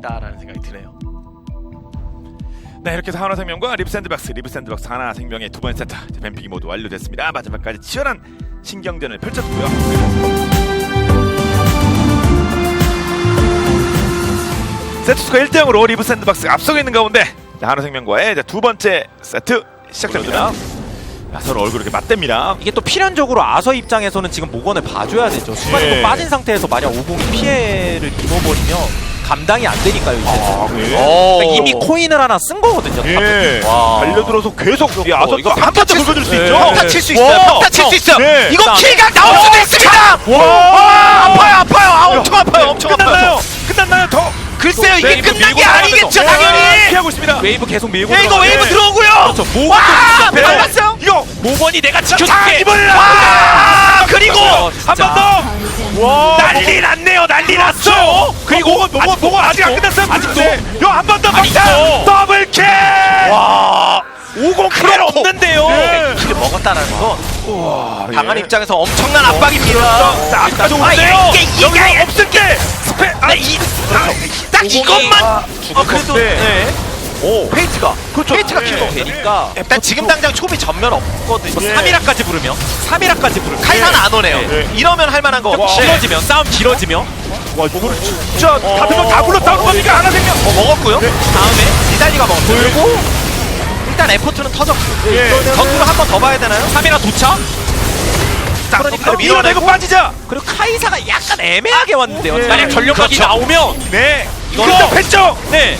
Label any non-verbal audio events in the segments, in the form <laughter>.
픽이다라는 생각이 드네요. 네 이렇게 해서 하나 생명과 리브 샌드박스 리브 샌드박스 하나 생명의 두 번째 세트 이제 뱀픽이 모두 완료됐습니다. 마지막까지 치열한 신경전을 펼쳤고요. 세트 수가 1대 0으로 리브 샌드박스가 앞서고 있는 가운데 자, 하나생명과의 이제 두 번째 세트 시작됩니다. 자, 서로 얼굴 이렇게 맞댑니다. 이게 또 필연적으로 아서 입장에서는 지금 모건을 봐줘야 되죠. 순간에 예. 또 빠진 상태에서 만약 50이 피해를 입어버리면 감당이 안 되니까요. 이제. 아, 네. 그러니까 이미 코인을 하나 쓴 거거든요. 예. 와. 달려들어서 계속 이 아서 이거 한번 더 긁어줄 수 예. 있죠. 평타 칠 수 있어요. 와. 평타 칠 수 있어요. 네. 이거 킬각 나올 수도 있습니다. 와. 아파요, 아파요. 아, 엄청 아파요, 엄청 아파요. 끝났나요? 끝났나요? 더 글쎄요, 이게 웨이브 끝난 밀고 게 아니겠죠. 당연히. 피하고 있습니다. 웨이브 계속 밀고 예, 이거. 웨이브 예. 들어오고요. 그렇죠. 와, 밟았어요. 이거 모건이 내가 자 지켜줄게. 와, 그리고 한번 더. 와 난리 났네요. 난리 났어요. 그리고 뭐가 뭐가 뭐가 아직 안 끝났어요. 아직도? 요한 번더 막자. 아직도? 더블 킬. 와, 50 필요 없는데요. 예. 킬을 먹었다라는 건 와, 강한 예. 입장에서 엄청난 압박입니다. 자, 아까 좋은데요. 아, 이게- 이게- 여기서 이게- 없을 게 스페. 아, 네, 이, 딱 이것만. 아, 어, 그래도 네. 네. 오, 페이트가 그렇죠. 페이트가 네. 킬로 되니까 일단 지금 당장 초비 전면 없거든요. 예. 3이라까지 부르면 3이라까지 부르면 카이사는 안 오네요. 네. 이러면 할 만한 거. 좀 길어지면 싸움 길어지면 와, 이거를 진짜 다들 다 싸울 겁니까? 하나 생명. 어, 먹었고요. 다음에 니달리가 먹었고. 그리고 일단 에포트는 터졌고. 예. 전투를 한 번 더 봐야 되나요? 3이라 도착. 자, 그러니까 밀어내고 빠지자. 그리고 카이사가 약간 애매하게 왔는데요. 예. 만약 전력각이 그렇죠. 나오면 네. 이거 했죠. 네.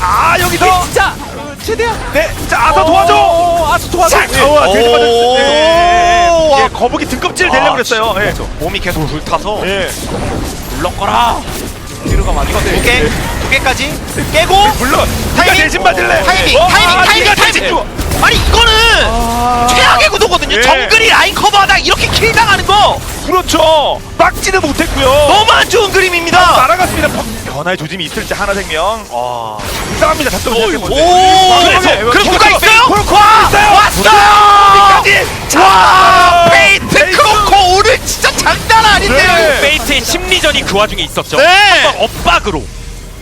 아, 여기서 진짜 최대한 네. 자, 아서 도와줘. 어, 아서 도와줘. 자, 어, 돼지 맞았을 때. 예, 예, 오. 예. 예, 거북이 등껍질 내려고 그랬어요. 예. 몸이 계속 불타서 예. 물렁거라. 뒤로가 많이 이거 두 개, 두 개까지 깨고 물론 네가 타이밍. 대신 맞을래. 타이밍, 어, 타이밍, 아, 타이밍, 타이밍. 아니 이거는 최악의 구도거든요. 예. 정글이 라인 커버하다 이렇게 킬 당하는 거 그렇죠. 막지는 못했고요. 너무 안 좋은 그림입니다. 날아갔습니다. 변화의 조짐이 있을지 하나 생명. 와. 싸웁니다. 잡도 오, 못했고. 그래서 그럼 누가 있어요? 와, 있어요. 왔어요. 와, 페이트 크로코 오늘 진짜 장난 아닌데요. 네. 페이트의 심리전이 그 와중에 있었죠. 네. 한번 엇박으로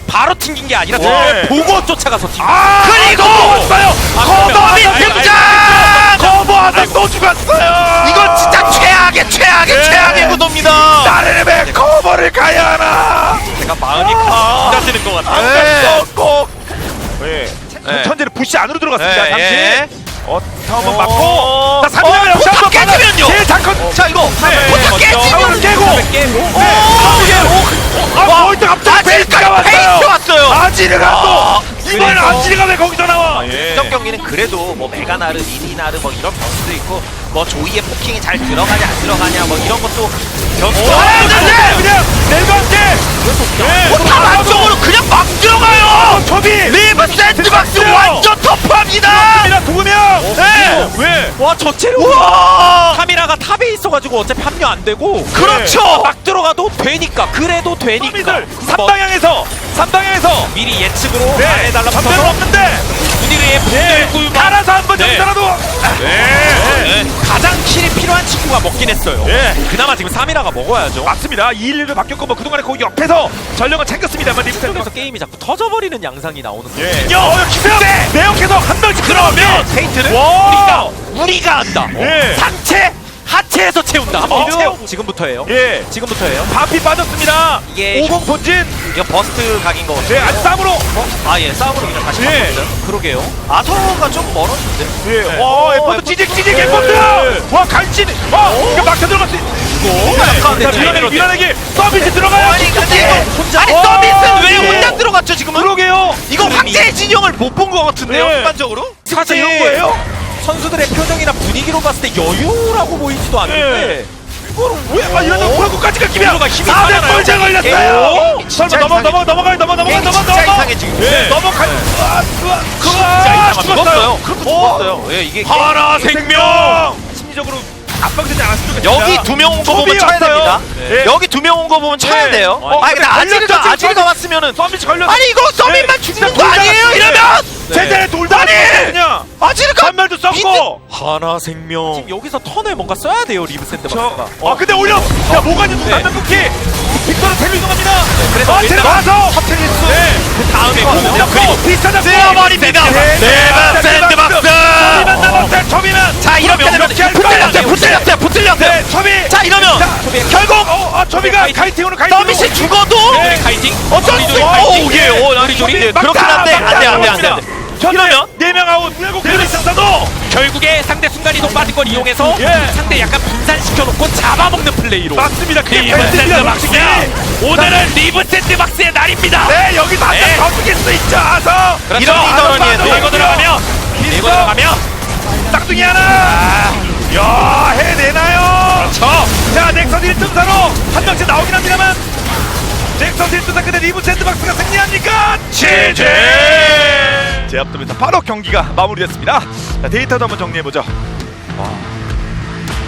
바로 튕긴 게 아니라 네. 정말 보고 쫓아가서 튕긴. 아, 그리고 왔어요. 커버비 커버를 가야 하나. 제가 마음이 가지는 것 같아요. 네. 꼭. 예. 네. 천재는 부시 안으로 들어갔습니다. 예, 잠시. 예. 어, 한번 어. 맞고. 자, 3명 어, 역시 한번 포탑 받아. 깨지면요. 제일 장컨. 자 이거 네. 포탑 깨지면 깨고. 깨고. 아, 와, 일단 갑자기 베이스가 왔어요. 왔어요. 아지르가 아, 또. 그래서- 아지르가 왜 거기서 나와? 이전 경기는 그래도 뭐 메가나르, 이디나르 뭐 이런 변수도 있고 뭐 조이의 포킹이 잘 들어가냐 안 들어가냐 뭐 이런 것도 변수가 아, 있는데 그냥 네 번째. 네. 포탑 안쪽으로 그냥 막 들어가요. 초비. 리브 샌드박스. 완전 터프합니다. 미라 도구명. 네. 왜? 와 저체로 우와. 카미라가 탑에 있어가지고 어차피 합류 안 되고 그렇죠. 막 들어가도 되니까 그래도 되니까 초비들 삼방향에서 삼방향에서 미리 예측으로 네. 안에 달라붙어서 전멸은 없는데. 분위기에 네. 분위기 알아서 한번 네. 여기서라도. 네. 가장 킬이 필요한 친구가 먹긴 했어요. 예. 그나마 지금 3이라가 먹어야죠. 맞습니다. 2-1로 바뀌었고 뭐 그동안에 거기 옆에서 전력은 챙겼습니다만 리프트 그래서 게임이 자꾸 터져버리는 양상이 나오는 거예요. 예. 어, 기세요. 내역해서 한 명씩 페이트는 와. 우리가 우리가 한다. 예. 상체 하체에서 채운다. 어. 채우. 지금부터예요. 예. 지금부터예요. 바피 빠졌습니다. 이게 50 본진. 이거 버스트 각인 거 네, 같아요. 아주 쌈으로. 아 예 싸움으로 그냥 다시 예. 바꿨어요. 그러게요. 아서가 좀 멀었는데. 예. 네. 와, 에포드 에포드 찌직 찌직 예. 에포드. 와, 간신. 와, 이거 막혀 들어갔어. 자, 네, 밀어내기 네. 밀어내기. 서비스 들어가요. 아니 근데 이거 혼자- 아니 어, 서비스는 왜 예. 혼자 들어갔죠 지금은? 그러게요. 이거 황제의 진영을 못 본 것 같은데요 네. 일반적으로? 사실 이런 거예요? 선수들의 표정이나 분위기로 봤을 때 여유라고 보이지도 않는데 이거를 왜? 아, 이러다 우라고까지 깎이면 이거가 힘이 4대 빠져나요. 벌제 걸렸어요. 예. 설마 진짜 넘어 이상해. 넘어 넘어가요 넘어 넘어가 게임 넘어 진짜 넘어. 이상해 지금. 네. 넘어가. 아, 으아, 진짜 으아, 이상합니다. 죽었어요. 그렇게 죽었어요. 예 이게 하나 생명. 심리적으로 압박되지 않았으면 좋겠습니다. 여기 두 명 온 거 보면 쳐야 왔어요. 됩니다. 네. 여기 두 명 온 거 보면 쳐야 네. 돼요. 어, 아 근데 근데 아지르가 걸렸죠, 아지르가 지금. 왔으면은 서비스 걸려. 아니 이거 서민만 네. 죽는 거 아니에요 이러면? 제자리 돌다 아니! 그냥 아지르가 전멸도 썼고. 하나 생명 지금 여기서 턴을 뭔가 써야 돼요 리브 저, 샌드박스가 아 근데 올려. 야 뭐가 있는 네. 단단 쿠키. 빅토르 텔로 이동합니다. 그래서 어, 일단 들어가서 허텔리스 네. 그 다음에 어, 그리고 비슷하다. 쓸어버립니다. 네, 샌 초비가 카이팅으로 카이팅. 더미시 죽어도 네. 카이팅 어쩔 수 없고 오예 오 나리 조리 네, 그렇긴 한데 안돼 안돼 안돼 이러면 네명 아웃. 데뷔 상사도 결국에 상대 순간이동 빠진 걸 이용해서 예. 상대 약간 분산시켜놓고 잡아먹는 플레이로 맞습니다. 그게 리브 팬들이야, 샌드박스 솔직히. 오늘은 리브 샌드박스의 날입니다 네, 여기 맞아 네. 덮을 수 있죠. 아서. 그렇죠 이런 이거 들어가면 민서. 이거 들어가면 쌍둥이 하나. 야, 해내나요? 저 자, 넥선 1등 사로 한 명씩 나오긴 합니다만. 넥선 1등 사 근데 리브 샌드박스가 승리합니까? 제제. 제압도면서 바로 경기가 마무리됐습니다. 자, 데이터도 한번 정리해보죠.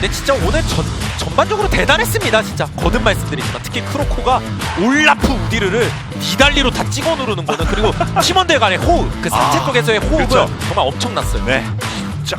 근데 진짜 오늘 전, 전반적으로 대단했습니다 진짜 거듭 말씀드리지만 특히 크로코가 올라프 우디르를 니달리로 다 찍어 누르는 거는 그리고 <laughs> 팀원들 간의 호흡 그 상체 아, 쪽에서의 호흡은 그렇죠. 정말 엄청났어요 네. 진짜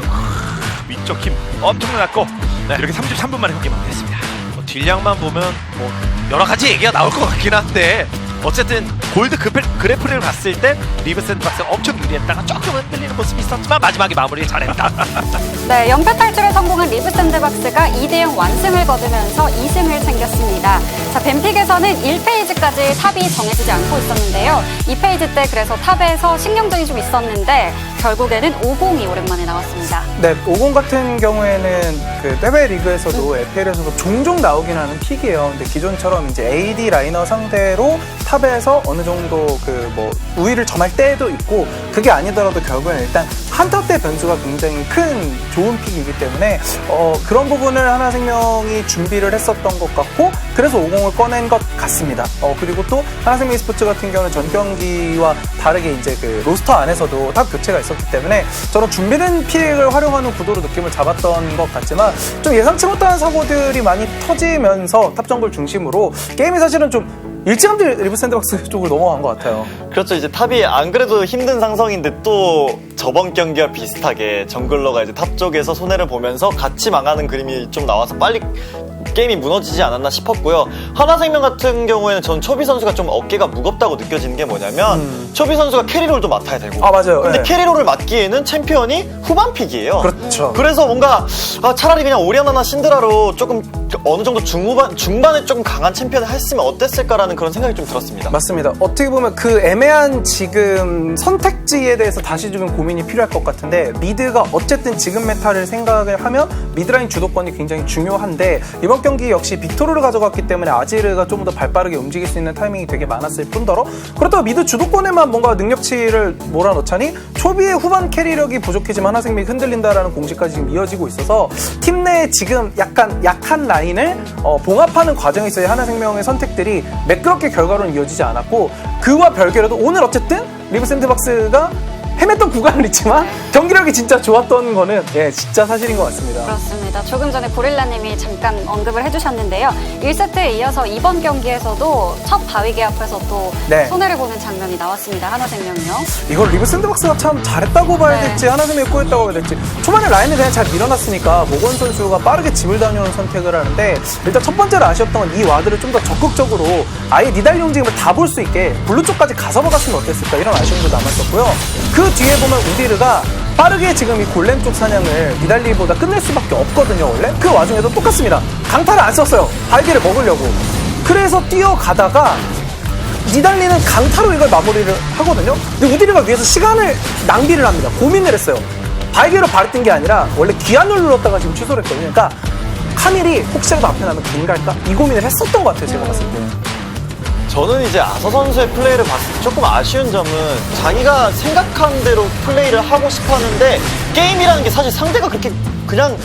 위쪽 힘 엄청나고 네. 이렇게 33분 만에 경기 마무리했습니다. 뭐 딜량만 보면 뭐 여러 가지 얘기가 나올 것 같긴 한데 어쨌든 골드 그래프, 그래프를 봤을 때 리브 샌드박스가 엄청 유리했다가 조금 흔들리는 모습이 있었지만 마지막에 마무리 잘했다 <laughs> 네, 연패 탈출에 성공한 리브 샌드박스가 2대0 완승을 거두면서 2승을 챙겼습니다. 자, 벤픽에서는 1페이지까지 탑이 정해지지 않고 있었는데요. 2페이지 때 그래서 탑에서 신경전이 좀 있었는데 결국에는 50이 오랜만에 나왔습니다. 네, 50 같은 경우에는 그 해외 리그에서도 FL에서도 종종 나오긴 하는 픽이에요. 근데 기존처럼 이제 AD 라이너 상대로 탑에서 어느 정도 그 뭐 우위를 점할 때도 있고 그게 아니더라도 결국엔 일단 한타 때 변수가 굉장히 큰 좋은 픽이기 때문에 어 그런 부분을 하나생명이 준비를 했었던 것 같고 그래서 50을 꺼낸 것 같습니다. 어 그리고 또 하나생명 스포츠 같은 경우는 전 경기와 다르게 이제 그 로스터 안에서도 탑 교체가 있었기 때문에 저런 준비된 픽을 활용하는 구도로 느낌을 잡았던 것 같지만 좀 예상치 못한 사고들이 많이 터지면서 탑 정글 중심으로 게임이 사실은 좀 일찌감치 리브 샌드박스 쪽으로 넘어간 것 같아요. 그렇죠. 이제 탑이 안 그래도 힘든 상성인데 또 저번 경기와 비슷하게 정글러가 이제 탑 쪽에서 손해를 보면서 같이 망하는 그림이 좀 나와서 빨리 게임이 무너지지 않았나 싶었고요. 하나생명 같은 경우에는 전 초비 선수가 좀 어깨가 무겁다고 느껴지는 게 뭐냐면 초비 선수가 캐리롤도 맡아야 되고. 음. 아, 맞아요. 근데 네. 캐리롤을 맡기에는 챔피언이 후반 픽이에요. 그렇죠. 그래서 뭔가 아, 차라리 그냥 오리아나나 신드라로 조금 어느 정도 중후반 중반에 조금 강한 챔피언을 했으면 어땠을까라는 그런 생각이 좀 들었습니다. 맞습니다. 어떻게 보면 그 애매한 지금 선택지에 대해서 다시 좀 고민이 필요할 것 같은데 미드가 어쨌든 지금 메타를 생각을 하면 미드라인 주도권이 굉장히 중요한데 이번 경기 역시 빅토르를 가져갔기 때문에 아지르가 좀 더 발빠르게 움직일 수 있는 타이밍이 되게 많았을 뿐더러 그렇다고 미드 주도권에만 뭔가 능력치를 몰아넣자니 초비의 후반 캐리력이 부족해지만 하나생명이 흔들린다라는 공식까지 지금 이어지고 있어서 팀 내에 지금 약간 약한 라인 을 어, 봉합하는 과정에서의 하나생명의 선택들이 매끄럽게 결과로는 이어지지 않았고 그와 별개로도 오늘 어쨌든 리브 샌드박스가 헤맸던 구간은 있지만 경기력이 진짜 좋았던 거는 예 진짜 사실인 것 같습니다. 그렇습니다. 조금 전에 고릴라님이 잠깐 언급을 해주셨는데요. 1세트에 이어서 이번 경기에서도 첫 바위 계약에서 또 네. 손해를 보는 장면이 나왔습니다. 하나생명요. 이걸 리브 샌드박스가 참 잘했다고 봐야 네. 될지 하나생명이 꼬였다고 봐야 될지 초반에 라인을 그냥 잘 밀어놨으니까 모건 선수가 빠르게 집을 다녀오는 선택을 하는데 일단 첫 번째로 아쉬웠던 건 이 와드를 좀 더 적극적으로 아예 니달리 움직임을 다 볼 수 있게 블루 쪽까지 가서 박았으면 어땠을까 이런 아쉬움도 남았었고요 그 뒤에 보면 우디르가 빠르게 지금 이 골렘 쪽 사냥을 니달리보다 끝낼 수밖에 없거든요 원래 그 와중에도 똑같습니다 강타를 안 썼어요 발기를 먹으려고 그래서 뛰어가다가 니달리는 강타로 이걸 마무리를 하거든요. 근데 우디르가 위에서 시간을 낭비를 합니다. 고민을 했어요. 발을 뜬게 아니라 원래 기한을 눌렀다가 지금 취소를 했거든요. 그러니까 카밀이 혹시라도 앞에 나면 갱 갈까? 이 고민을 했었던 것 같아요. 제가 봤을 때. 저는 이제 아서 선수의 플레이를 봤을 때 조금 아쉬운 점은 자기가 생각한 대로 플레이를 하고 싶어 하는데 게임이라는 게 사실 상대가 그렇게 그냥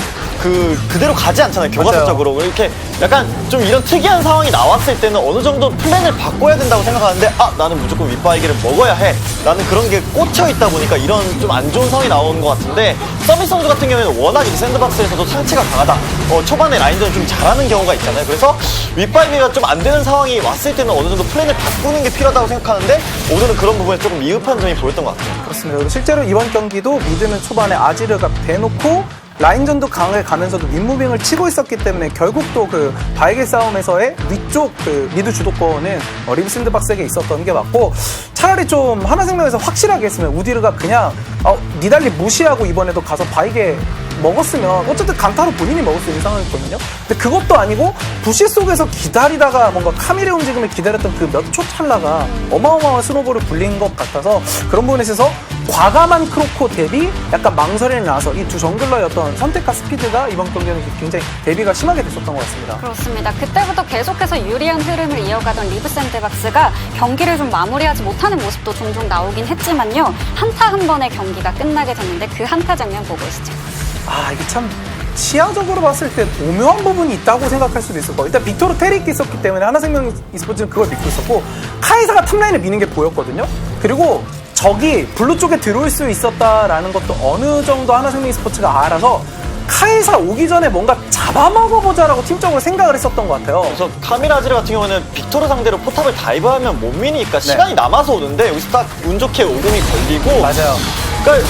그 그대로 가지 않잖아요. 교과서적으로. 이렇게 약간 좀 이런 특이한 상황이 나왔을 때는 어느 정도 플랜을 바꿔야 된다고 생각하는데 아 나는 무조건 윗바이기를 먹어야 해. 나는 그런 게 꽂혀 있다 보니까 이런 좀 안 좋은 상황이 나오는 것 같은데 서밋 선수 같은 경우에는 워낙 이제 샌드박스에서도 상체가 강하다. 어, 초반에 라인전을 좀 잘하는 경우가 있잖아요. 그래서 윗바이기가 좀 안 되는 상황이 왔을 때는 어느 정도 플랜을 바꾸는 게 필요하다고 생각하는데 오늘은 그런 부분에 조금 미흡한 점이 보였던 것 같아요. 그렇습니다. 실제로 이번 경기도 미드는 초반에 아지르가 대놓고 라인전도 강하게 가면서도 윗무빙을 치고 있었기 때문에 결국 또 그 바이게 싸움에서의 위쪽 그 미드 주도권은 어, 리브 샌드박스에게 있었던 게 맞고 차라리 좀 하나생명에서 확실하게 했으면 우디르가 그냥 어, 니달리 무시하고 이번에도 가서 바이게 먹었으면 어쨌든 강타로 본인이 먹을 수 있는 상황이었거든요. 근데 그것도 아니고 부시 속에서 기다리다가 뭔가 카밀의 움직임을 기다렸던 그 몇 초 찰나가 어마어마한 스노볼을 굴린 것 같아서 그런 부분에 있어서 과감한 크로코 대비 약간 망설임이 나서 이 두 정글러의 어떤 선택과 스피드가 이번 경기는 굉장히 대비가 심하게 됐었던 것 같습니다. 그렇습니다. 그때부터 계속해서 유리한 흐름을 이어가던 리브 샌드박스가 경기를 좀 마무리하지 못하는 모습도 종종 나오긴 했지만요. 한타 한 번의 경기가 끝나게 됐는데 그 한타 장면 보고 오시죠. 아 이게 참 시야적으로 봤을 때 오묘한 부분이 있다고 생각할 수도 있을 거예요. 일단 빅토르 테릭이 있었기 때문에 하나생명 e스포츠는 그걸 믿고 있었고 카이사가 탑라인을 미는 게 보였거든요. 그리고 적이 블루 쪽에 들어올 수 있었다라는 것도 어느 정도 하나생명 e스포츠가 알아서 카이사 오기 전에 뭔가 잡아먹어보자라고 팀적으로 생각을 했었던 것 같아요. 그래서 카미라즈르 같은 경우는 빅토르 상대로 포탑을 다이브하면 못 미니까 시간이 남아서 오는데 여기서 딱 운 좋게 오공이 걸리고 맞아요. 그러니까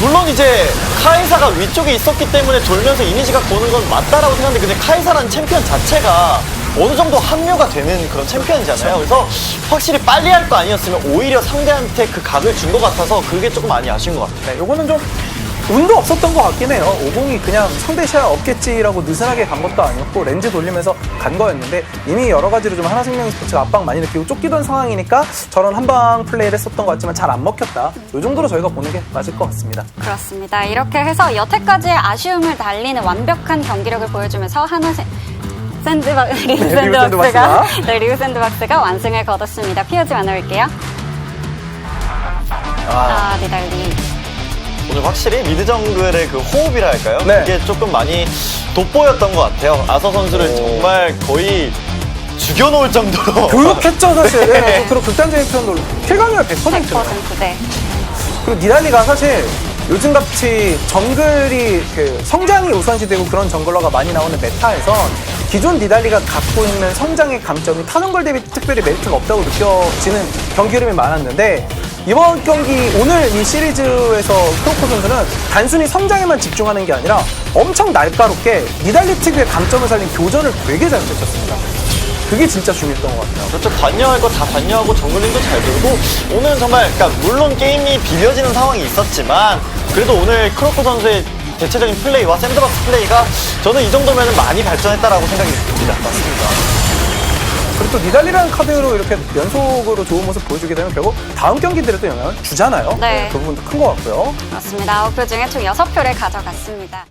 물론 이제 카이사가 위쪽에 있었기 때문에 돌면서 이니지가 보는 건 맞다라고 생각하는데 근데 카이사라는 챔피언 자체가 어느 정도 합류가 되는 그런 챔피언이잖아요. 그래서 확실히 빨리 할 거 아니었으면 오히려 상대한테 그 각을 준 것 같아서 그게 조금 많이 아쉬운 것 같아요. 네, 요거는 좀 운도 없었던 것 같긴 해요. 50이 그냥 상대 시야 없겠지라고 느슨하게 간 것도 아니었고 렌즈 돌리면서 간 거였는데 이미 여러 가지로 좀 하나생명 스포츠가 압박 많이 느끼고 쫓기던 상황이니까 저런 한방 플레이를 했었던 것 같지만 잘 안 먹혔다. 요 정도로 저희가 보는 게 맞을 것 같습니다. 그렇습니다. 이렇게 해서 여태까지의 아쉬움을 달리는 완벽한 경기력을 보여주면서 하나 샌드박 리브 리브 샌드박스가. <laughs> 네, 리브 샌드박스가 완승을 거뒀습니다. 피어지 만나볼게요. 아, 니달리. 오늘 확실히 미드 정글의 그 호흡이라 할까요? 네. 그게 조금 많이 돋보였던 것 같아요. 아서 선수를 정말 거의 죽여놓을 정도로 <laughs> 교육했죠, 사실. 네, <laughs> 그런 극단적인 표현도 킬강률 100%잖아요. 100% 네. 그리고 니달리가 사실 요즘같이 정글이 그 성장이 우선시되고 그런 정글러가 많이 나오는 메타에선 기존 니달리가 갖고 있는 성장의 강점이 타 정글 대비 특별히 메리트가 없다고 느껴지는 경기 흐름이 많았는데 이번 경기 오늘 이 시리즈에서 크로코 선수는 단순히 성장에만 집중하는 게 아니라 엄청 날카롭게 니달리 특유의 강점을 살린 교전을 되게 잘 펼쳤습니다. 그게 진짜 중요했던 것 같아요. 그렇죠. 관여할 거 다 관여하고 정글링도 잘 돌고 오늘은 정말 그러니까 물론 게임이 비벼지는 상황이 있었지만 그래도 오늘 크로코 선수의 대체적인 플레이와 샌드박스 플레이가 저는 이 정도면 많이 발전했다라고 생각이 듭니다. 맞습니다. 그리고 또 니달리라는 카드로 이렇게 연속으로 좋은 모습 보여주게 되면 결국 다음 경기들에도 영향을 주잖아요. 네. 그 부분도 큰 것 같고요. 그렇습니다. 아홉 표 중에 총 여섯 표를 가져갔습니다.